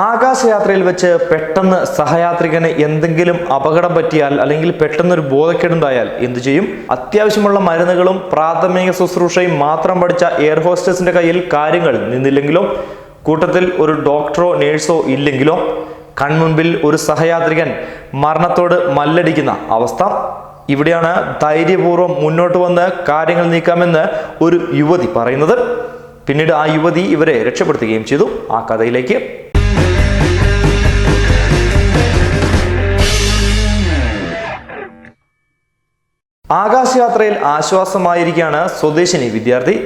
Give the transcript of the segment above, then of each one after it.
ആകാശയാത്രയിൽ വെച്ച് പെട്ടെന്ന് സഹയാത്രികന് എന്തെങ്കിലും അപകടം പറ്റിയാൽ അല്ലെങ്കിൽ പെട്ടെന്ന് ഒരു ബോധക്കേടുണ്ടായാൽ എന്തു ചെയ്യും? അത്യാവശ്യമുള്ള മരുന്നുകളും പ്രാഥമിക ശുശ്രൂഷയും മാത്രം പഠിച്ച എയർ ഹോസ്റ്റസിന്റെ കയ്യിൽ കാര്യങ്ങൾ നിന്നില്ലെങ്കിലോ കൂട്ടത്തിൽ ഒരു ഡോക്ടറോ നേഴ്സോ ഇല്ലെങ്കിലോ കൺമുൻപിൽ ഒരു സഹയാത്രികൻ മരണത്തോട് മല്ലടിക്കുന്ന അവസ്ഥ. ഇവിടെയാണ് ധൈര്യപൂർവം മുന്നോട്ട് വന്ന് കാര്യങ്ങൾ നീക്കാമെന്ന് ഒരു യുവതി പറയുന്നത്. പിന്നീട് ആ യുവതി ഇവരെ രക്ഷപ്പെടുത്തുകയും ചെയ്തു. ആ കഥയിലേക്ക് ആകാശയാത്രയിൽ ആശ്വാസമായിരിക്കുകയാണ് സ്വദേശിനി വിദ്യാർത്ഥി.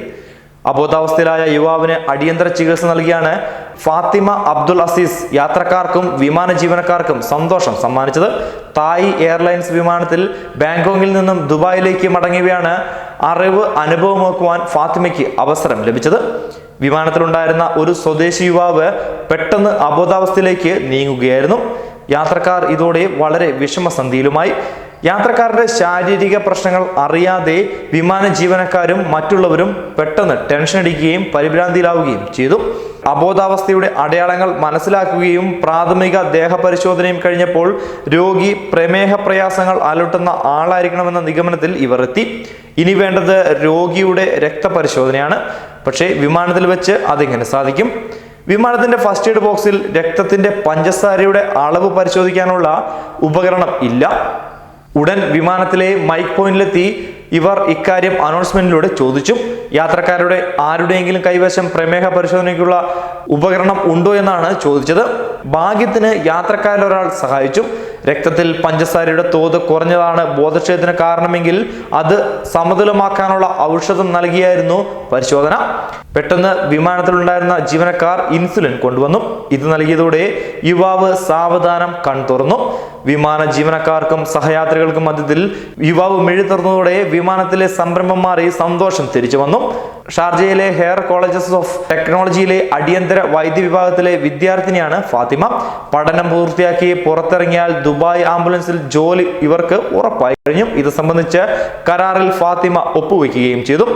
അബോധാവസ്ഥയിലായ യുവാവിന് അടിയന്തര ചികിത്സ നൽകിയാണ് ഫാത്തിമ അബ്ദുൽ അസീസ് യാത്രക്കാർക്കും വിമാന ജീവനക്കാർക്കും സന്തോഷം സമ്മാനിച്ചത്. തായ് എയർലൈൻസ് വിമാനത്തിൽ ബാങ്കോങ്ങിൽ നിന്നും ദുബായിലേക്ക് മടങ്ങിയവയാണ് അറിവ് അനുഭവമാക്കുവാൻ ഫാത്തിമയ്ക്ക് അവസരം ലഭിച്ചത്. വിമാനത്തിലുണ്ടായിരുന്ന ഒരു സ്വദേശി യുവാവ് പെട്ടെന്ന് അബോധാവസ്ഥയിലേക്ക് നീങ്ങുകയായിരുന്നു. യാത്രക്കാർ ഇതോടെ വളരെ വിഷമസന്ധിയിലുമായി. യാത്രക്കാരുടെ ശാരീരിക പ്രശ്നങ്ങൾ അറിയാതെ വിമാന ജീവനക്കാരും മറ്റുള്ളവരും പെട്ടെന്ന് ടെൻഷൻ അടിക്കുകയും പരിഭ്രാന്തിയിലാവുകയും ചെയ്തു. അബോധാവസ്ഥയുടെ അടയാളങ്ങൾ മനസ്സിലാക്കുകയും പ്രാഥമിക ദേഹപരിശോധനയും കഴിഞ്ഞപ്പോൾ രോഗി പ്രമേഹ പ്രയാസങ്ങൾ അലട്ടുന്ന ആളായിരിക്കണമെന്ന നിഗമനത്തിൽ ഇവർ എത്തി. ഇനി വേണ്ടത് രോഗിയുടെ രക്തപരിശോധനയാണ്. പക്ഷേ വിമാനത്തിൽ വെച്ച് അതിങ്ങനെ സാധിക്കും. വിമാനത്തിന്റെ ഫസ്റ്റ് എയ്ഡ് ബോക്സിൽ രക്തത്തിന്റെ പഞ്ചസാരയുടെ അളവ് പരിശോധിക്കാനുള്ള ഉപകരണം ഇല്ല. ഉടൻ വിമാനത്തിലെ മൈക്ക് പോയിന്റിലെത്തി ഇവർ ഇക്കാര്യം അനൗൺസ്മെന്റിലൂടെ ചോദിച്ചു യാത്രക്കാരുടെ ആരുടെയെങ്കിലും കൈവശം പ്രമേഹ പരിശോധനയ്ക്കുള്ള ഉപകരണം ഉണ്ടോ എന്നാണ് ചോദിച്ചത്. ഭാഗ്യത്തിന് യാത്രക്കാരിലൊരാൾ സഹായിച്ചു രക്തത്തിൽ പഞ്ചസാരയുടെ തോത് കുറഞ്ഞതാണ് ബോധക്ഷയത്തിന് കാരണമെങ്കിൽ അത് സമതുലമാക്കാനുള്ള ഔഷധം നൽകിയായിരുന്നു പരിശോധന. പെട്ടെന്ന് വിമാനത്തിലുണ്ടായിരുന്ന ജീവനക്കാർ ഇൻസുലിൻ കൊണ്ടുവന്നു. ഇത് നൽകിയതോടെ യുവാവ് സാവധാനം കൺ തുറന്നു വിമാന ജീവനക്കാർക്കും സഹയാത്രികൾക്കും മധ്യത്തിൽ യുവാവ് മിഴി തുറന്നതോടെ വിമാനത്തിലെ സംരംഭം മാറി സന്തോഷം തിരിച്ചു വന്നു. ഷാർജയിലെ ഹെയർ കോളേജസ് ഓഫ് ടെക്നോളജിയിലെ അടിയന്തര വൈദ്യ വിഭാഗത്തിലെ വിദ്യാർത്ഥിനിയാണ് ഫാത്തിമ. പഠനം പൂർത്തിയാക്കി പുറത്തിറങ്ങിയാൽ ദുബായ് ആംബുലൻസിൽ ജോലി ഇവർക്ക് ഉറപ്പായി കഴിഞ്ഞു. ഇത് സംബന്ധിച്ച് കരാറിൽ ഫാത്തിമ ഒപ്പുവെക്കുകയും ചെയ്തു.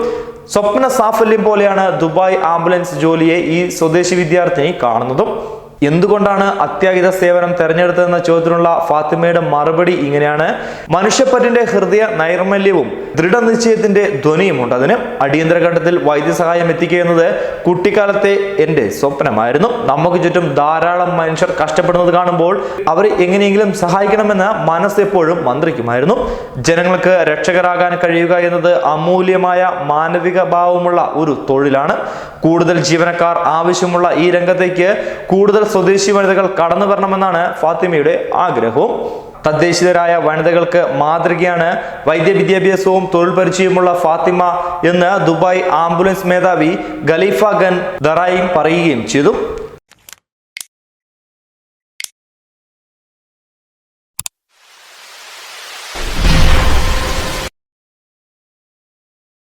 സ്വപ്ന സാഫല്യം പോലെയാണ് ദുബായ് ആംബുലൻസ് ജോലിയെ ഈ സ്വദേശി വിദ്യാർത്ഥിനി കാണുന്നതും. എന്തുകൊണ്ടാണ് അത്യാഹിത സേവനം തെരഞ്ഞെടുത്തതെന്ന ചോദ്യത്തിനുള്ള ഫാത്തിമയുടെ മറുപടി ഇങ്ങനെയാണ്. മനുഷ്യപ്പറ്റിന്റെ ഹൃദയ നൈർമല്യവും ദൃഢനിശ്ചയത്തിന്റെ ധ്വനിയുമുണ്ട്. അതിന് അടിയന്തര ഘട്ടത്തിൽ വൈദ്യസഹായം എത്തിക്കുക എന്നത് കുട്ടിക്കാലത്തെ എന്റെ സ്വപ്നമായിരുന്നു. നമുക്ക് ചുറ്റും ധാരാളം മനുഷ്യർ കഷ്ടപ്പെടുന്നത് കാണുമ്പോൾ അവരെ എങ്ങനെയെങ്കിലും സഹായിക്കണമെന്ന് മനസ്സ് എപ്പോഴും മന്ത്രിക്കുമായിരുന്നു. ജനങ്ങൾക്ക് രക്ഷകരാകാൻ കഴിയുക എന്നത് അമൂല്യമായ മാനവിക ഭാവമുള്ള ഒരു തൊഴിലാണ്. കൂടുതൽ ജീവനക്കാർ ആവശ്യമുള്ള ഈ രംഗത്തേക്ക് കൂടുതൽ സ്വദേശി വനിതകൾ കടന്നു വരണമെന്നാണ് ഫാത്തിമയുടെ ആഗ്രഹവും. തദ്ദേശീയരായ വനിതകൾക്ക് മാതൃകയാണ് വൈദ്യ വിദ്യാഭ്യാസവും തൊഴിൽ പരിചയവുമുള്ള ഫാത്തിമ എന്ന് ദുബായ് ആംബുലൻസ് മേധാവി ഖലീഫ ഗൻ ദറായി പറയുകയും ചെയ്തു.